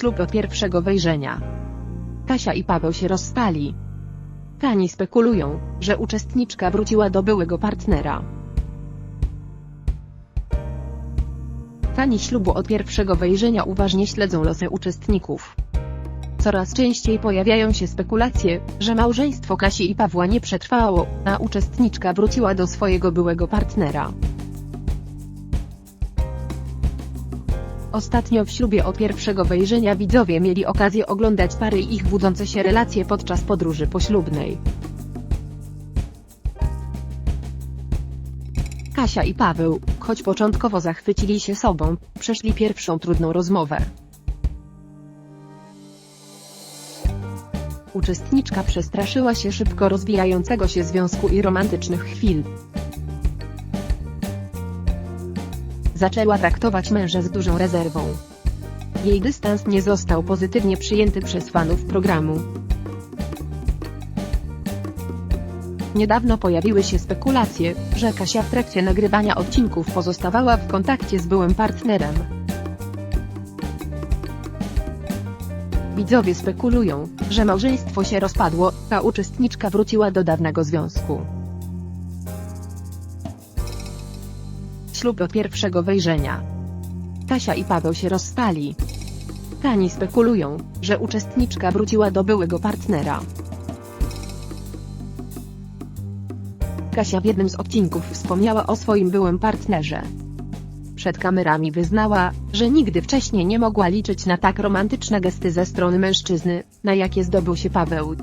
Ślub od pierwszego wejrzenia. Kasia i Paweł się rozstali. Kani spekulują, że uczestniczka wróciła do byłego partnera. Fani ślubu od pierwszego wejrzenia uważnie śledzą losy uczestników. Coraz częściej pojawiają się spekulacje, że małżeństwo Kasi i Pawła nie przetrwało, a uczestniczka wróciła do swojego byłego partnera. Ostatnio w ślubie od pierwszego wejrzenia widzowie mieli okazję oglądać pary i ich budzące się relacje podczas podróży poślubnej. Kasia i Paweł, choć początkowo zachwycili się sobą, przeszli pierwszą trudną rozmowę. Uczestniczka przestraszyła się szybko rozwijającego się związku i romantycznych chwil. Zaczęła traktować męża z dużą rezerwą. Jej dystans nie został pozytywnie przyjęty przez fanów programu. Niedawno pojawiły się spekulacje, że Kasia w trakcie nagrywania odcinków pozostawała w kontakcie z byłym partnerem. Widzowie spekulują, że małżeństwo się rozpadło, a uczestniczka wróciła do dawnego związku. Ślub od pierwszego wejrzenia. Kasia i Paweł się rozstali. Kani spekulują, że uczestniczka wróciła do byłego partnera. Kasia w jednym z odcinków wspomniała o swoim byłym partnerze. Przed kamerami wyznała, że nigdy wcześniej nie mogła liczyć na tak romantyczne gesty ze strony mężczyzny, na jakie zdobył się Paweł.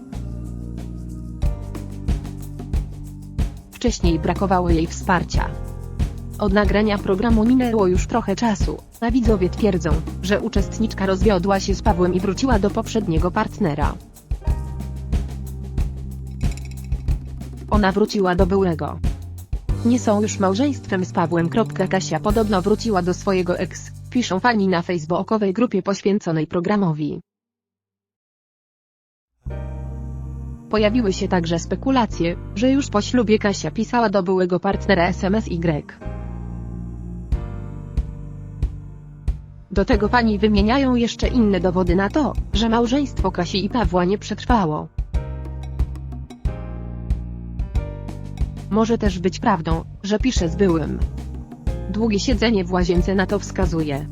Wcześniej brakowało jej wsparcia. Od nagrania programu minęło już trochę czasu, a widzowie twierdzą, że uczestniczka rozwiodła się z Pawłem i wróciła do poprzedniego partnera. Ona wróciła do byłego. Nie są już małżeństwem z Pawłem. Kasia podobno wróciła do swojego ex, piszą fani na facebookowej grupie poświęconej programowi. Pojawiły się także spekulacje, że już po ślubie Kasia pisała do byłego partnera SMS-Y. Do tego pani wymieniają jeszcze inne dowody na to, że małżeństwo Kasi i Pawła nie przetrwało. Może też być prawdą, że pisze z byłym. Długie siedzenie w łazience na to wskazuje.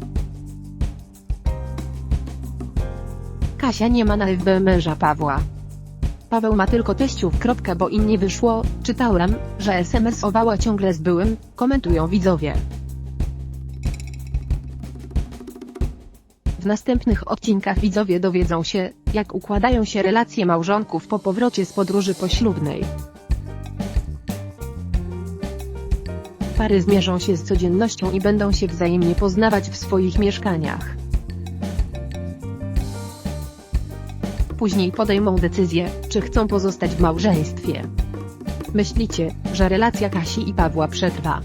Kasia nie ma na FB męża Pawła. Paweł ma tylko teściów. Bo im nie wyszło, czytałem, że SMS-owała ciągle z byłym, komentują widzowie. W następnych odcinkach widzowie dowiedzą się, jak układają się relacje małżonków po powrocie z podróży poślubnej. Pary zmierzą się z codziennością i będą się wzajemnie poznawać w swoich mieszkaniach. Później podejmą decyzję, czy chcą pozostać w małżeństwie. Myślicie, że relacja Kasi i Pawła przetrwa?